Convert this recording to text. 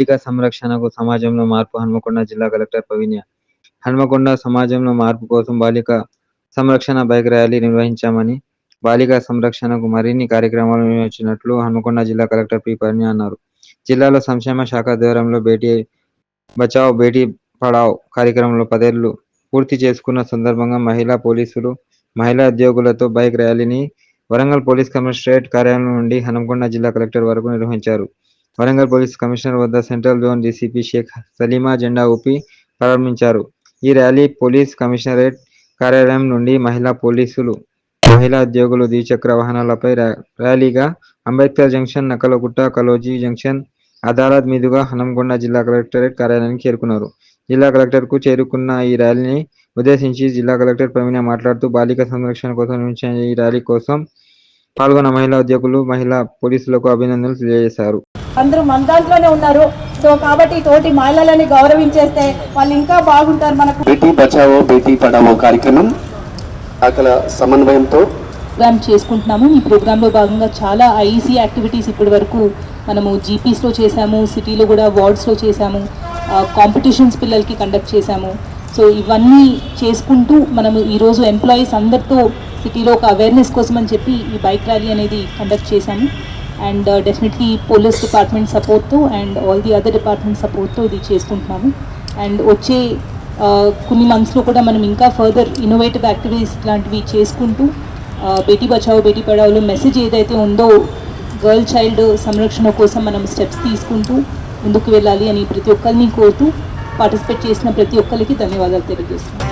పత్రికా సంరక్షణకు సమాజంలో మార్పు హన్మకొండ జిల్లా కలెక్టర్ ప్రవీణ్య. హన్మకొండ సమాజంలో మార్పు కోసం బాలిక సంరక్షణ బైక్ ర్యాలీ నిర్వహించామని బాలిక సంరక్షణకు మరిన్ని కార్యక్రమాలు నిర్వహించినట్లు హన్మకొండ జిల్లా కలెక్టర్ పి. పర్ణి అన్నారు. జిల్లాలో సంక్షేమ శాఖ ఆధ్వర్యంలో బేటీ బచావ్ బేటీ పడావ్ కార్యక్రమంలో పదేళ్ళు పూర్తి చేసుకున్న సందర్భంగా మహిళా పోలీసులు మహిళా ఉద్యోగులతో బైక్ ర్యాలీని వరంగల్ పోలీస్ కమిషనరేట్ కార్యాలయం నుండి హనుమకొండ జిల్లా కలెక్టర్ వరకు నిర్వహించారు. వరంగల్ పోలీస్ కమిషనర్ వద్ద central zone DCP Sheikh Saleema జెండా ఊపి ప్రారంభించారు. ఈ ర్యాలీ పోలీస్ కమిషనరేట్ కార్యాలయం నుండి మహిళా పోలీసులు మహిళా ఉద్యోగులు ద్విచక్ర వాహనాలపై ర్యాలీగా అంబేద్కర్ జంక్షన్ నకలగుట్ట కలోజీ జంక్షన్ అదాలత్ మీదుగా హనంకొండ జిల్లా కలెక్టరేట్ కార్యాలయానికి చేరుకున్నారు. జిల్లా కలెక్టర్కు చేరుకున్న ఈ ర్యాలీని ఉద్దేశించి జిల్లా కలెక్టర్ ప్రవీణ మాట్లాడుతూ బాలిక సంరక్షణ కోసం నిర్మించిన ఈ ర్యాలీ కోసం పాల్గొన్న మహిళా ఉద్యోగులు మహిళా పోలీసులకు అభినందనలు తెలియజేశారు. అందరూ మన దాంట్లోనే ఉన్నారు. సో కాబట్టి తోటి మహిళలని గౌరవించేస్తే వాళ్ళు ఇంకా బాగుంటారు మనకు. బేటీ బచావో బేటీ పడావో కార్యక్రమం అక్కడ సమన్వయంతో ప్రోగ్రామ్ చేసుకుంటున్నాము. ఈ ప్రోగ్రాంలో భాగంగా చాలా ఐఈసీ యాక్టివిటీస్ ఇప్పటి వరకు మనము జీపీస్లో చేశాము సిటీలో కూడా వార్డ్స్లో చేశాము కాంపిటీషన్స్ పిల్లలకి కండక్ట్ చేశాము. సో ఇవన్నీ చేసుకుంటూ మనము ఈరోజు ఎంప్లాయీస్ అందరితో సిటీలో ఒక అవేర్నెస్ కోసం అని చెప్పి ఈ బైక్ ర్యాలీ అనేది కండక్ట్ చేశాము. అండ్ డెఫినెట్లీ పోలీస్ డిపార్ట్మెంట్ సపోర్ట్తో and all the other department సపోర్ట్తో ఇది చేసుకుంటున్నాము. అండ్ వచ్చే uh, కొన్ని మంత్స్లో కూడా మనం ఇంకా ఫర్దర్ ఇన్నోవేటివ్ యాక్టివిటీస్ లాంటివి చేసుకుంటూ uh, బేటీ బచావో బేటీ పడావోలో మెసేజ్ ఏదైతే ఉందో గర్ల్ చైల్డ్ సంరక్షణ కోసం మనం స్టెప్స్ తీసుకుంటూ ముందుకు వెళ్ళాలి అని ప్రతి ఒక్కరిని కోరుతూ పార్టిసిపేట్ చేసిన ప్రతి ఒక్కరికి ధన్యవాదాలు తెలియజేస్తున్నాను